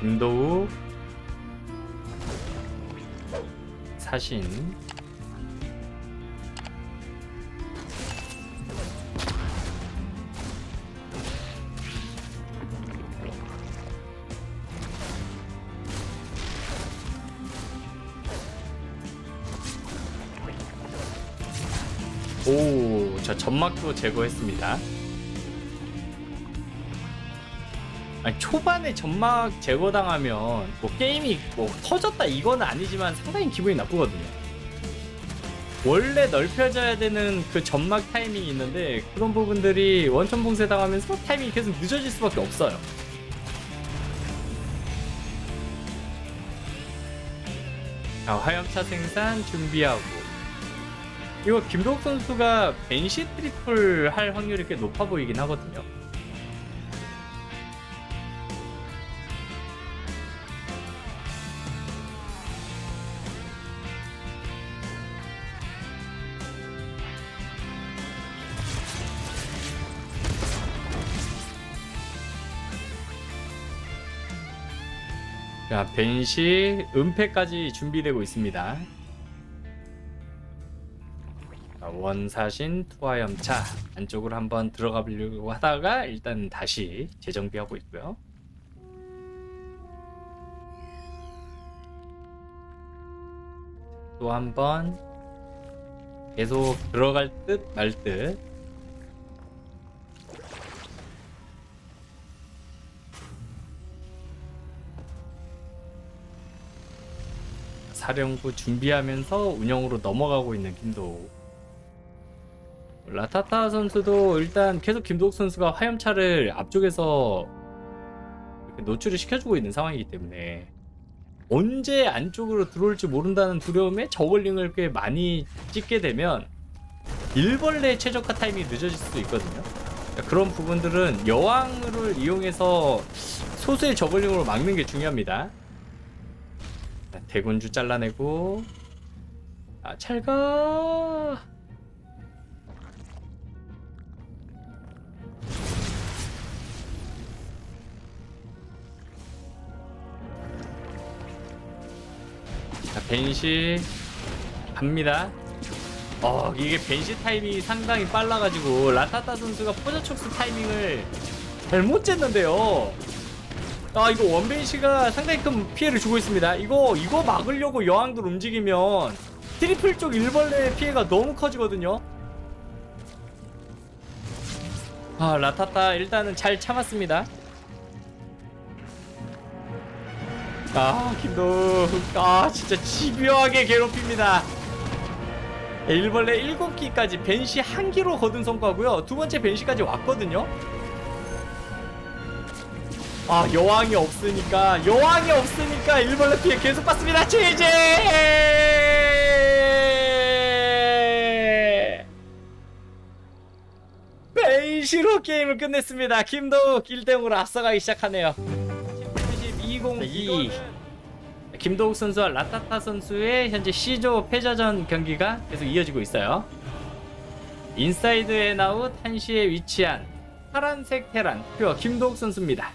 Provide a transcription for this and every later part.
김도우 사신 오, 저 점막도 제거했습니다. 아니, 초반에 점막 제거당하면 뭐 게임이 뭐 터졌다 이건 아니지만 상당히 기분이 나쁘거든요. 원래 넓혀져야 되는 그 점막 타이밍이 있는데 그런 부분들이 원천 봉쇄 당하면서 타이밍이 계속 늦어질 수밖에 없어요. 자, 화염차 생산 준비하고 이거 김도욱 선수가 벤시 트리플 할 확률이 꽤 높아 보이긴 하거든요. 자, 벤시 은폐까지 준비되고 있습니다. 자, 원사신 투하염차 안쪽으로 한번 들어가 보려고 하다가 일단 다시 재정비하고 있고요. 또 한번 계속 들어갈 듯 말 듯. 사령부 준비하면서 운영으로 넘어가고 있는 김도우. 라타타 선수도 일단 계속 김도욱 선수가 화염차를 앞쪽에서 노출을 시켜주고 있는 상황이기 때문에 언제 안쪽으로 들어올지 모른다는 두려움에 저글링을 꽤 많이 찍게 되면 일벌레 최적화 타이밍이 늦어질 수도 있거든요. 그러니까 그런 부분들은 여왕을 이용해서 소수의 저글링으로 막는 게 중요합니다. 자, 대군주 잘라내고. 아 잘가! 자 벤시 갑니다. 어 이게 벤시 타이밍이 상당히 빨라가지고 라타타 선수가 포자촉스 타이밍을 잘못 쟀는데요 아 이거 원벤시가 상당히 큰 피해를 주고 있습니다. 이거 이거 막으려고 여왕들 움직이면 트리플 쪽 일벌레 피해가 너무 커지거든요. 아 라타타 일단은 잘 참았습니다. 아 김도 아 진짜 집요하게 괴롭힙니다. 일벌레 7기까지 벤시 한 기로 거둔 성과고요. 두 번째 벤시까지 왔거든요 아 여왕이 없으니까 여왕이 없으니까 일벌레 피해 계속 받습니다. 제제! 벤시로 게임을 끝냈습니다. 김도욱 1대0으로 앞서가기 시작하네요. 2022 김도욱 선수와 라타타 선수의 현재 C조 패자전 경기가 계속 이어지고 있어요. 인사이드 엔아웃 한시에 위치한 파란색 테란 퓨어 김도욱 선수입니다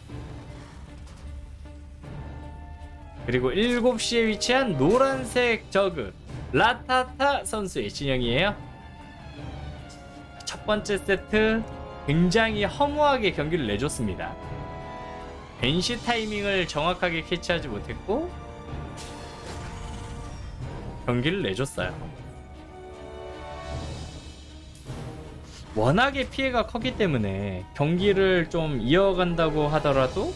그리고 7시에 위치한 노란색 저그 라타타 선수의 진영이에요. 첫 번째 세트 굉장히 허무하게 경기를 내줬습니다. 벤시 타이밍을 정확하게 캐치하지 못했고 경기를 내줬어요. 워낙에 피해가 컸기 때문에 경기를 좀 이어간다고 하더라도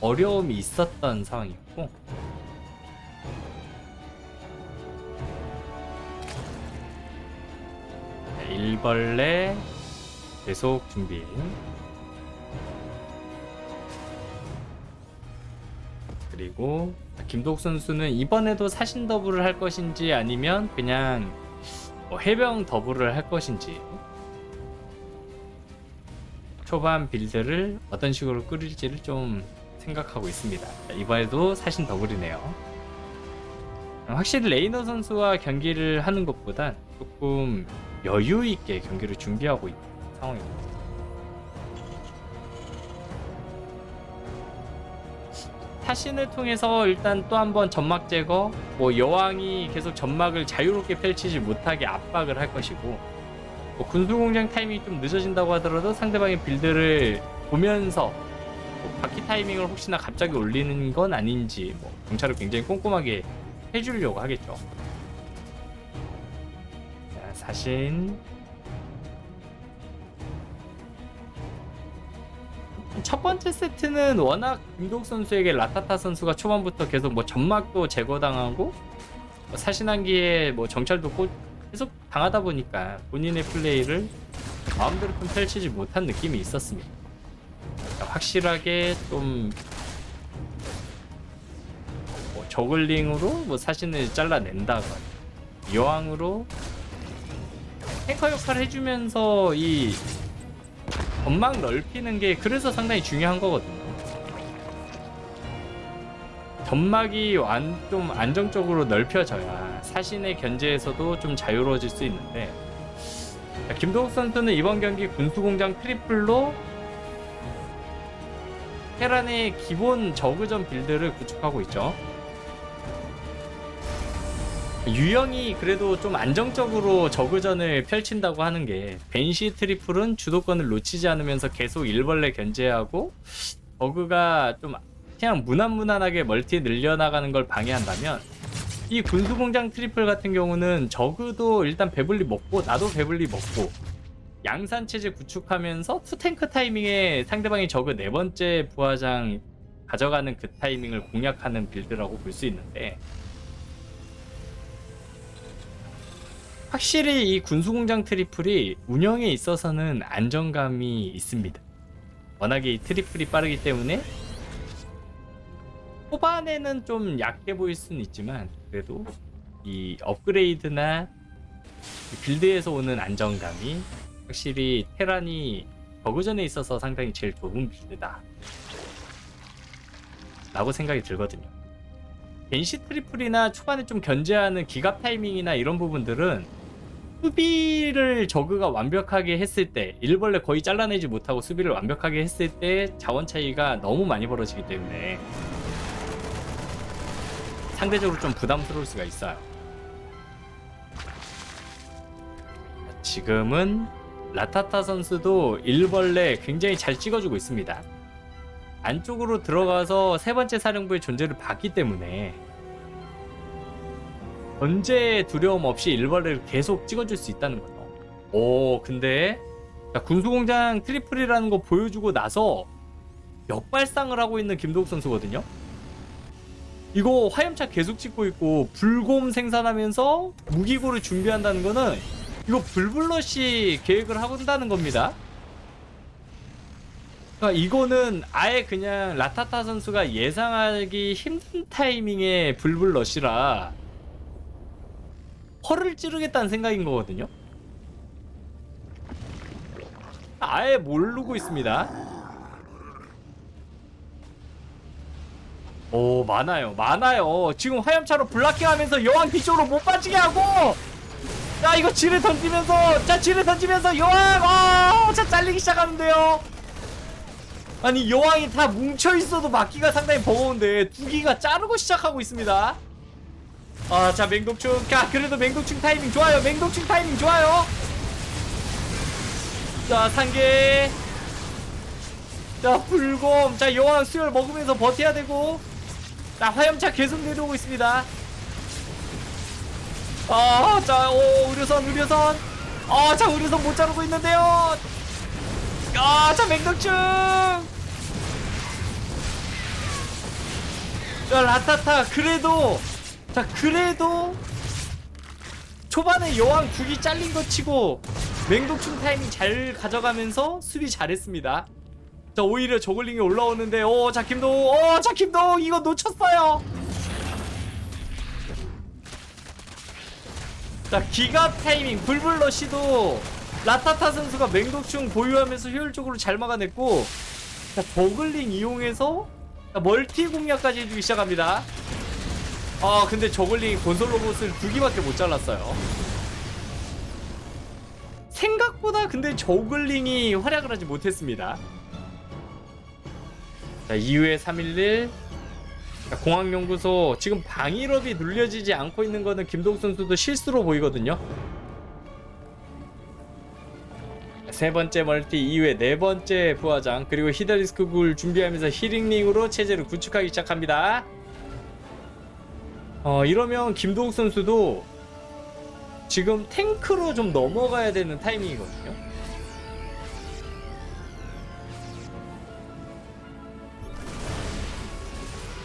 어려움이 있었던 상황이었고 일벌레 계속 준비 그리고 김도욱 선수는 이번에도 사신 더블을 할 것인지 아니면 그냥 뭐 해병 더블을 할 것인지 초반 빌드를 어떤 식으로 끌릴지를 좀 생각하고 있습니다. 자, 이번에도 사신 더블이네요. 확실히 레이너 선수와 경기를 하는 것보단 조금 여유 있게 경기를 준비하고 있는 상황입니다. 사신을 통해서 일단 또 한번 점막 제거, 뭐 여왕이 계속 점막을 자유롭게 펼치지 못하게 압박을 할 것이고, 뭐 군수공장 타이밍이 좀 늦어진다고 하더라도 상대방의 빌드를 보면서 뭐 바퀴 타이밍을 혹시나 갑자기 올리는 건 아닌지 뭐 경찰을 굉장히 꼼꼼하게 해주려고 하겠죠. 자, 사신 첫 번째 세트는 워낙 김동 선수에게 라타타 선수가 초반부터 계속 뭐 점막도 제거당하고 뭐 사신한기에 뭐 정찰도 꼭 계속 당하다 보니까 본인의 플레이를 마음대로 좀 펼치지 못한 느낌이 있었습니다. 그러니까 확실하게 좀 뭐 저글링으로 뭐 사신을 잘라낸다거나 여왕으로 탱커 역할을 해주면서 이 전망 넓히는 게 그래서 상당히 중요한 거거든요. 점막이 완, 좀 안정적으로 넓혀져야 사신의 견제에서도 좀 자유로워질 수 있는데 자, 김도욱 선수는 이번 경기 군수공장 트리플로 테란의 기본 저그전 빌드를 구축하고 있죠. 유영이 그래도 좀 안정적으로 저그전을 펼친다고 하는 게 벤시 트리플은 주도권을 놓치지 않으면서 계속 일벌레 견제하고 버그가 좀 그냥 무난무난하게 멀티 늘려나가는 걸 방해한다면 이 군수공장 트리플 같은 경우는 저그도 일단 배불리 먹고 나도 배불리 먹고 양산 체제 구축하면서 투탱크 타이밍에 상대방이 저그 네 번째 부하장 가져가는 그 타이밍을 공략하는 빌드라고 볼 수 있는데 확실히 이 군수공장 트리플이 운영에 있어서는 안정감이 있습니다. 워낙에 이 트리플이 빠르기 때문에 초반에는 좀 약해 보일 수는 있지만 그래도 이 업그레이드나 이 빌드에서 오는 안정감이 확실히 테란이 버그전에 있어서 상당히 제일 좋은 빌드다 라고 생각이 들거든요 벤시 트리플이나 초반에 좀 견제하는 기갑 타이밍이나 이런 부분들은 수비를 저그가 완벽하게 했을 때 일벌레 거의 잘라내지 못하고 수비를 완벽하게 했을 때 자원 차이가 너무 많이 벌어지기 때문에 상대적으로 좀 부담스러울 수가 있어요. 지금은 라타타 선수도 일벌레 굉장히 잘 찍어주고 있습니다. 안쪽으로 들어가서 세 번째 사령부의 존재를 봤기 때문에 언제 두려움 없이 일벌레를 계속 찍어줄 수 있다는 거죠. 오, 근데 자, 군수공장 트리플이라는 거 보여주고 나서 역발상을 하고 있는 김도욱 선수거든요. 이거 화염차 계속 찍고 있고 불곰 생산하면서 무기고를 준비한다는 거는 이거 불블러시 계획을 하고 있다는 겁니다. 그러니까 이거는 아예 그냥 라타타 선수가 예상하기 힘든 타이밍에 불블러시라 허를 찌르겠다는 생각인 거거든요. 아예 모르고 있습니다. 오 많아요 많아요. 지금 화염차로 블락킹하면서 여왕 뒤쪽으로 못 빠지게 하고! 자 이거 지뢰 던지면서 자 지뢰 던지면서 여왕! 어자 잘리기 시작하는데요. 아니 여왕이 다 뭉쳐있어도 막기가 상당히 버거운데 두 기가 자르고 시작하고 있습니다 아 자 맹독충. 자 그래도 맹독충 타이밍 좋아요. 맹독충 타이밍 좋아요. 자 상계. 자 불곰. 자 여왕 수혈 먹으면서 버텨야 되고. 자 화염차 계속 내려오고 있습니다. 아 자 오 의료선 의료선. 아 자 의료선 못 자르고 있는데요. 아 자 맹독충. 자 라타타. 그래도 자 그래도 초반에 여왕 두기 잘린 거 치고 맹독충 타이밍 잘 가져가면서 수비 잘했습니다. 자 오히려 저글링이 올라오는데 오자 김도우 어자 김도우 이거 놓쳤어요. 자 기가 타이밍 불블러시도 라타타 선수가 맹독충 보유하면서 효율적으로 잘 막아냈고 자 저글링 이용해서 자, 멀티 공략까지 해주기 시작합니다 아 근데 저글링이 건설 로봇을 두 기밖에 못 잘랐어요 생각보다 근데 저글링이 활약을 하지 못했습니다 자 이후에 311 자, 공항연구소 지금 방일업이 눌려지지 않고 있는 거는 김도욱 선수도 실수로 보이거든요. 세 번째 멀티 이후에 네 번째 부하장 그리고 히드리스크 굴 준비하면서 히링링으로 체제를 구축하기 시작합니다. 어 이러면 김도욱 선수도 지금 탱크로 좀 넘어가야 되는 타이밍이거든요.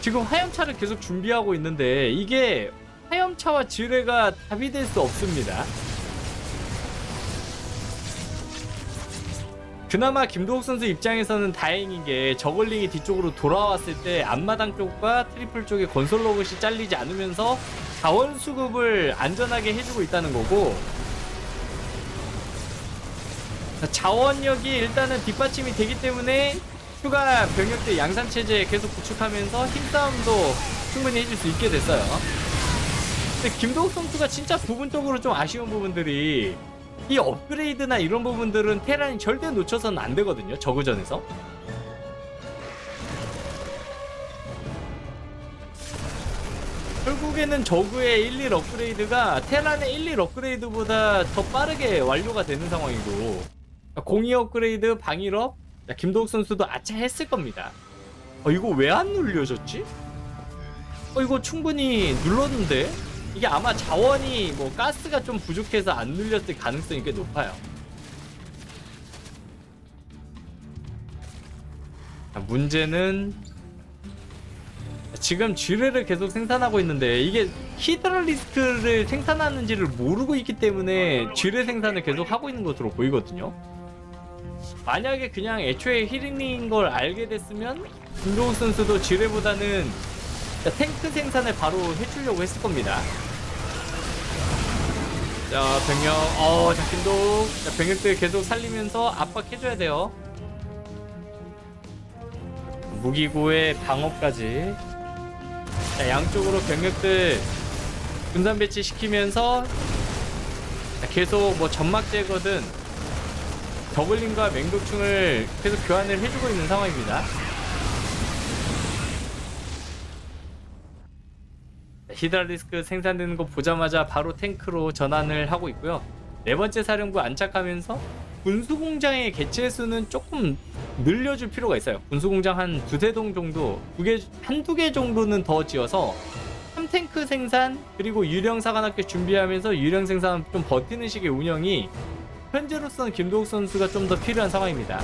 지금 화염차를 계속 준비하고 있는데 이게 화염차와 지뢰가 답이 될 수 없습니다. 그나마 김도욱 선수 입장에서는 다행인 게 저글링이 뒤쪽으로 돌아왔을 때 앞마당 쪽과 트리플 쪽에 건설 로봇이 잘리지 않으면서 자원 수급을 안전하게 해주고 있다는 거고 자, 자원력이 일단은 뒷받침이 되기 때문에 추가 병력들 양산 체제 계속 구축하면서 힘싸움도 충분히 해줄 수 있게 됐어요. 근데 김도욱 선수가 진짜 부분적으로 좀 아쉬운 부분들이 이 업그레이드나 이런 부분들은 테란이 절대 놓쳐서는 안 되거든요. 저그전에서. 결국에는 저그의 1, 1 업그레이드가 테란의 1, 1 업그레이드보다 더 빠르게 완료가 되는 상황이고 공이 업그레이드, 방일업 야, 김도욱 선수도 아차 했을 겁니다. 어, 이거 왜 안 눌려졌지? 어, 이거 충분히 눌렀는데? 이게 아마 자원이 뭐 가스가 좀 부족해서 안 눌렸을 가능성이 꽤 높아요. 자, 문제는 지금 쥐레를 계속 생산하고 있는데 이게 히드랄리스크를 생산하는지를 모르고 있기 때문에 쥐레 생산을 계속 하고 있는 것으로 보이거든요. 만약에 그냥 애초에 히링링인 걸 알게 됐으면 김도우 선수도 지뢰보다는 탱크 생산을 바로 해주려고 했을 겁니다. 자 병력, 어, 자 김도우, 자 병력들 계속 살리면서 압박해줘야 돼요. 무기고의 방어까지. 자 양쪽으로 병력들 분산 배치 시키면서 자, 계속 뭐 점막 제거든 더블링과 맹독충을 계속 교환을 해주고 있는 상황입니다. 히드라리스크 생산되는 거 보자마자 바로 탱크로 전환을 하고 있고요. 네 번째 사령부 안착하면서 군수공장의 개체 수는 조금 늘려줄 필요가 있어요. 군수공장 한 두세 동 정도, 두 개, 한두 개 정도는 더 지어서 3탱크 생산, 그리고 유령 사관학교 준비하면서 유령 생산 좀 버티는 식의 운영이 현재로서는 김도욱 선수가 좀 더 필요한 상황입니다.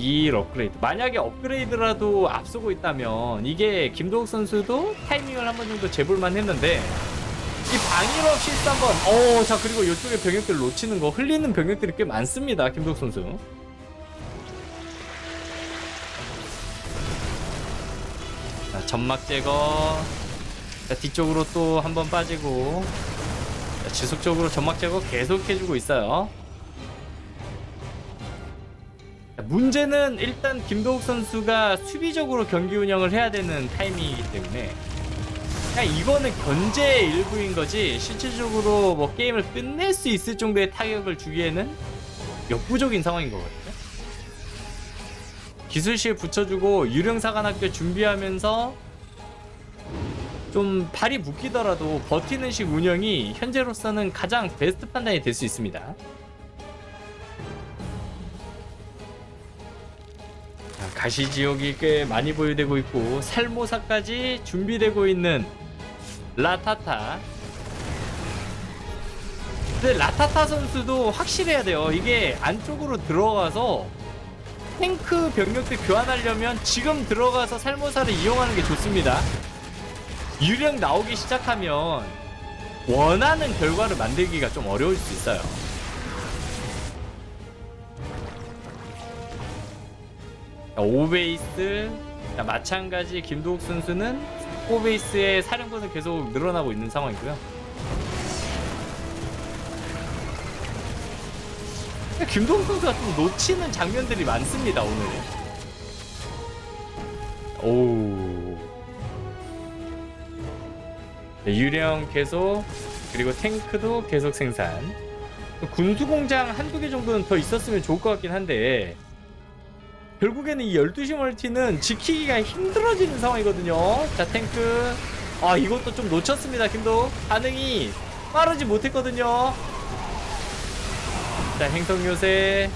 이 업그레이드. 만약에 업그레이드라도 앞서고 있다면 이게 김도욱 선수도 타이밍을 한 번 정도 재볼만 했는데 이 방일업 실수 한번 어 자 그리고 이쪽에 병력들 놓치는 거 흘리는 병력들이 꽤 많습니다 김도욱 선수. 자 점막 제거. 자, 뒤쪽으로 또 한번 빠지고. 자, 지속적으로 점막 제거 계속 해주고 있어요. 문제는 일단 김도욱 선수가 수비적으로 경기 운영을 해야 되는 타이밍이기 때문에 그냥 이거는 견제의 일부인 거지 실질적으로 뭐 게임을 끝낼 수 있을 정도의 타격을 주기에는 역부족인 상황인 거거든요. 기술실 붙여주고 유령사관학교 준비하면서 좀 발이 묶이더라도 버티는 식 운영이 현재로서는 가장 베스트 판단이 될 수 있습니다. 가시지역이 꽤 많이 보유되고 있고 살모사까지 준비되고 있는 라타타. 근데 라타타 선수도 확실해야 돼요. 이게 안쪽으로 들어가서 탱크 병력들 교환하려면 지금 들어가서 살모사를 이용하는 게 좋습니다. 유령 나오기 시작하면 원하는 결과를 만들기가 좀 어려울 수 있어요. 자, 오베이스 자, 마찬가지 김도욱 선수는 오베이스의 사령부는 계속 늘어나고 있는 상황이고요. 김도욱 선수가 좀 놓치는 장면들이 많습니다 오늘. 오. 네, 유령 계속 그리고 탱크도 계속 생산 군수 공장 한두 개 정도는 더 있었으면 좋을 것 같긴 한데 결국에는 이 12시 멀티는 지키기가 힘들어지는 상황이거든요. 자, 탱크. 아, 이것도 좀 놓쳤습니다, 김도. 반응이 빠르지 못했거든요. 자, 행성 요새.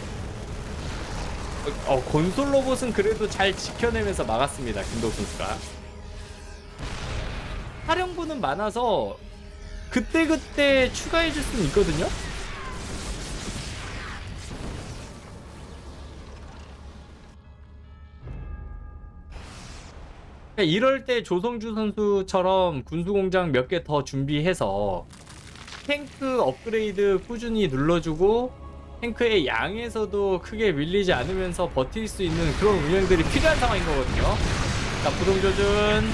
어, 곤솔 로봇은 그래도 잘 지켜내면서 막았습니다, 김도 선수가. 사령부는 많아서 그때그때 추가해줄 수는 있거든요? 이럴 때 조성주 선수처럼 군수공장 몇 개 더 준비해서 탱크 업그레이드 꾸준히 눌러주고 탱크의 양에서도 크게 밀리지 않으면서 버틸 수 있는 그런 운영들이 필요한 상황인 거거든요. 자, 부동조준.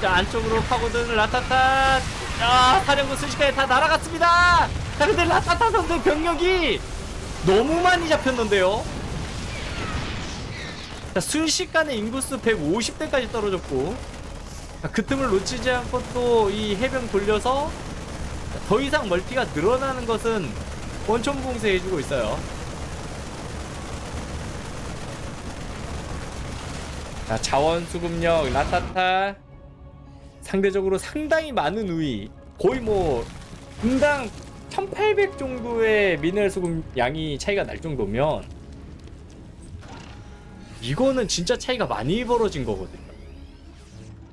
자, 안쪽으로 파고드는 라타타. 자, 사령부 순식간에 다 날아갔습니다. 자, 근데 라타타 선수 병력이 너무 많이 잡혔는데요. 자, 순식간에 인구수 150대까지 떨어졌고 자, 그 틈을 놓치지 않고 또 이 해병 돌려서 더 이상 멀티가 늘어나는 것은 원천 봉쇄해주고 있어요. 자, 자원 수급력 라타타 상대적으로 상당히 많은 우위 거의 뭐 분당 1800 정도의 미네랄 수급 양이 차이가 날 정도면 이거는 진짜 차이가 많이 벌어진 거거든요.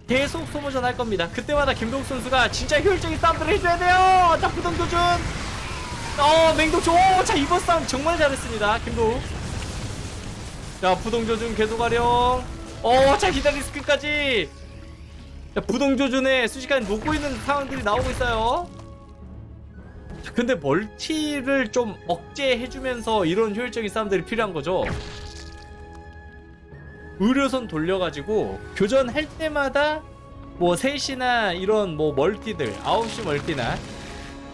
계속 소모전 할 겁니다. 그때마다 김동욱 선수가 진짜 효율적인 싸움들을 해줘야 돼요. 자, 부동도준. 어, 맹독충. 오, 자, 이번 싸움 정말 잘했습니다. 김동욱. 자, 부동조준 계속 활용. 어, 자, 히다리스크까지. 자, 부동조준에 순식간에 녹고 있는 상황들이 나오고 있어요. 자, 근데 멀티를 좀 억제해주면서 이런 효율적인 싸움들이 필요한 거죠. 의료선 돌려가지고 교전할 때마다 뭐 3시나 이런 뭐 멀티들 9시 멀티나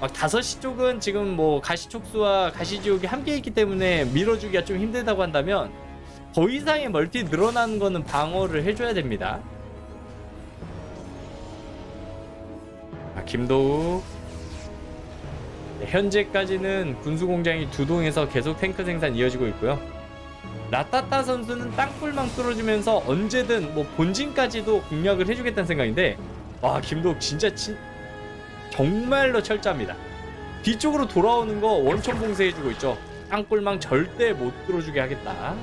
막 5시 쪽은 지금 뭐 가시촉수와 가시지옥이 함께 있기 때문에 밀어주기가 좀 힘들다고 한다면 더 이상의 멀티 늘어나는 거는 방어를 해줘야 됩니다. 아, 김도우. 네, 현재까지는 군수공장이 두 동에서 계속 탱크 생산 이어지고 있고요 라따따 선수는 땅굴망 뚫어주면서 언제든 뭐 본진까지도 공략을 해주겠다는 생각인데 와 김도욱 진짜 친 정말로 철저합니다. 뒤쪽으로 돌아오는 거 원천 봉쇄해주고 있죠. 땅굴망 절대 못 뚫어주게 하겠다.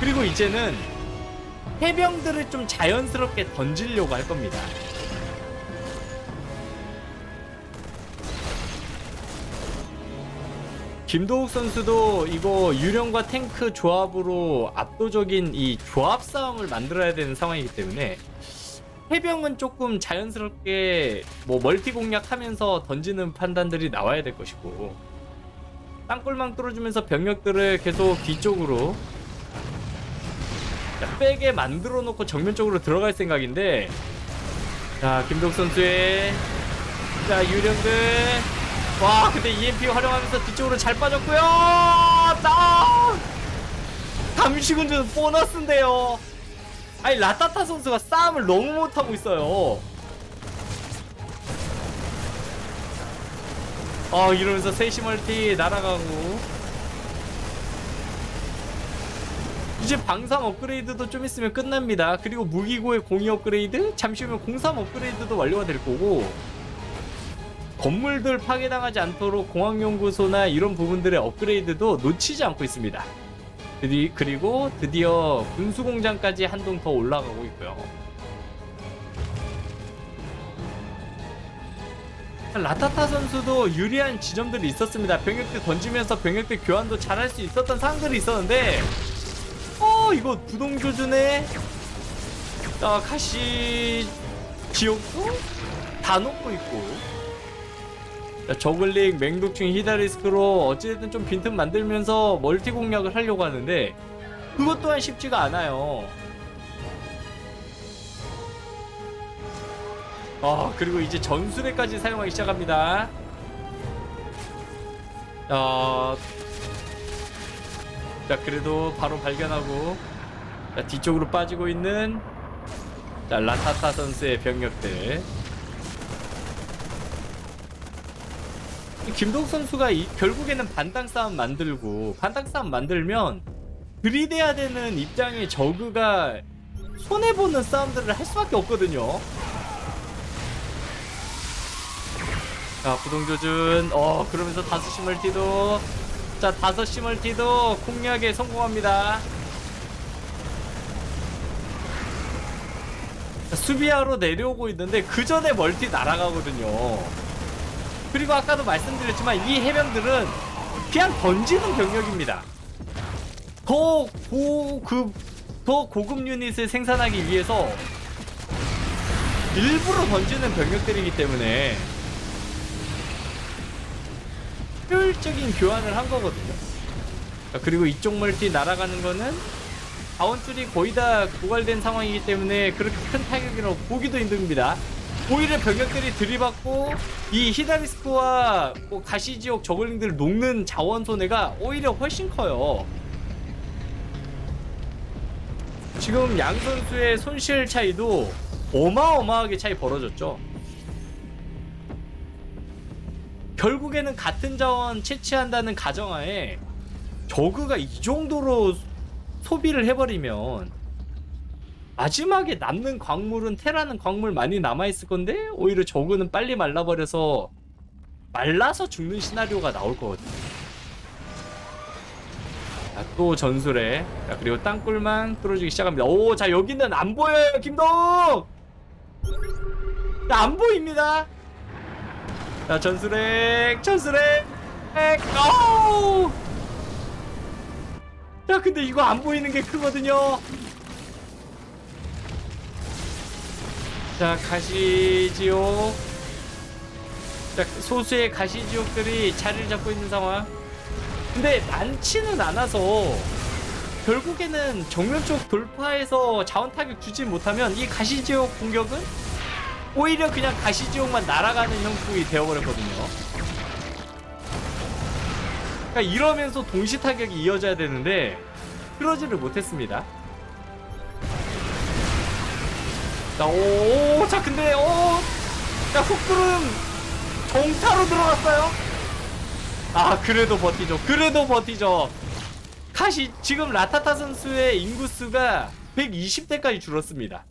그리고 이제는 해병들을 좀 자연스럽게 던지려고 할 겁니다 김도욱 선수도 이거 유령과 탱크 조합으로 압도적인 이 조합 싸움을 만들어야 되는 상황이기 때문에 해병은 조금 자연스럽게 뭐 멀티 공략하면서 던지는 판단들이 나와야 될 것이고 땅굴망 뚫어주면서 병력들을 계속 뒤쪽으로 자, 빼게 만들어 놓고 정면쪽으로 들어갈 생각인데 자 김도욱 선수의 자 유령들 와 근데 EMP 활용하면서 뒤쪽으로 잘 빠졌고요. 나 감시군 주는 보너스인데요. 아니 라타타 선수가 싸움을 너무 못하고 있어요. 어 이러면서 세시 멀티 날아가고. 이제 방삼 업그레이드도 좀 있으면 끝납니다. 그리고 무기고의 공이 업그레이드? 잠시 후면 공삼 업그레이드도 완료가 될 거고 건물들 파괴당하지 않도록 공항연구소나 이런 부분들의 업그레이드도 놓치지 않고 있습니다. 그리고 드디어 군수공장까지 한 동 더 올라가고 있고요. 라타타 선수도 유리한 지점들이 있었습니다. 병역들 던지면서 병역들 교환도 잘할 수 있었던 상황들이 있었는데 어 이거 부동조준에 아, 가시 지옥도 다 놓고 있고 자, 저글링, 맹독충, 히다리스크로 어찌됐든 좀 빈틈 만들면서 멀티 공략을 하려고 하는데 그것 또한 쉽지가 않아요. 아 그리고 이제 전술회까지 사용하기 시작합니다. 자, 자 그래도 바로 발견하고 자, 뒤쪽으로 빠지고 있는 자 라타타 선수의 병력들 김동욱 선수가 이- 결국에는 반당 싸움 만들고 반당 싸움 만들면 들이대야 되는 입장의 저그가 손해 보는 싸움들을 할 수밖에 없거든요. 자 부동 조준 어 그러면서 다섯 시 멀티도 자 다섯 시 멀티도 공략에 성공합니다. 자, 수비하러 내려오고 있는데 그 전에 멀티 날아가거든요. 그리고 아까도 말씀드렸지만 이 해병들은 그냥 던지는 병력입니다. 더 고, 그, 더 고급 유닛을 생산하기 위해서 일부러 던지는 병력들이기 때문에 효율적인 교환을 한 거거든요. 자, 그리고 이쪽 멀티 날아가는 거는 자원줄이 거의 다 고갈된 상황이기 때문에 그렇게 큰 타격이라고 보기도 힘듭니다. 오히려 병력들이 들이받고 이 히다리스크와 뭐 가시지옥 저글링들을 녹는 자원 손해가 오히려 훨씬 커요. 지금 양 선수의 손실 차이도 어마어마하게 차이 벌어졌죠. 결국에는 같은 자원 채취한다는 가정하에 저그가 이 정도로 소비를 해버리면 마지막에 남는 광물은 테라는 광물 많이 남아있을 건데 오히려 저그는 빨리 말라버려서 말라서 죽는 시나리오가 나올 거거든요. 자, 또 전술에 자, 그리고 땅굴만 뚫어주기 시작합니다. 오, 자 여기는 안 보여요, 김동. 자, 안 보입니다. 자, 전술핵, 전술핵, 핵, 오! 자, 근데 이거 안 보이는 게 크거든요. 자, 가시지옥. 자, 소수의 가시지옥들이 자리를 잡고 있는 상황. 근데 많지는 않아서 결국에는 정면 쪽 돌파해서 자원 타격 주지 못하면 이 가시지옥 공격은 오히려 그냥 가시지옥만 날아가는 형국이 되어버렸거든요. 그러니까 이러면서 동시 타격이 이어져야 되는데 그러지를 못했습니다. 자, 오, 자, 근데, 오, 자, 훅구름 정타로 들어갔어요. 아, 그래도 버티죠. 그래도 버티죠. 카시, 지금 라타타 선수의 인구수가 120대까지 줄었습니다.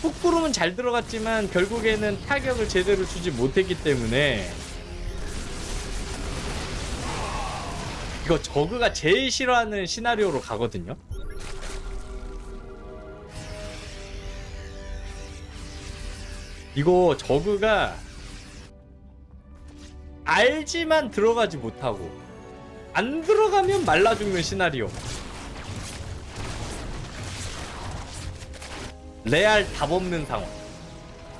훅구름은 잘 들어갔지만 결국에는 타격을 제대로 주지 못했기 때문에 이거 저그가 제일 싫어하는 시나리오로 가거든요. 이거 저그가 알지만 들어가지 못하고 안 들어가면 말라 죽는 시나리오. 레알 답 없는 상황.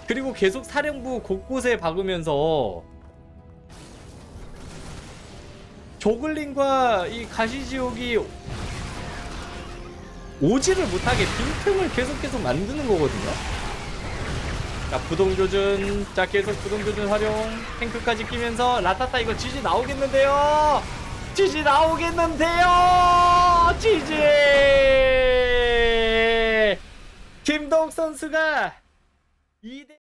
그리고 계속 사령부 곳곳에 박으면서 조글링과 이 가시지옥이 오지를 못하게 빈틈을 계속 계속 만드는 거거든요. 자 부동 조준, 자 계속 부동 조준 활용, 탱크까지 끼면서 라타타 이거 지지 나오겠는데요. 지지 나오겠는데요. 지지. 김동욱 선수가 2대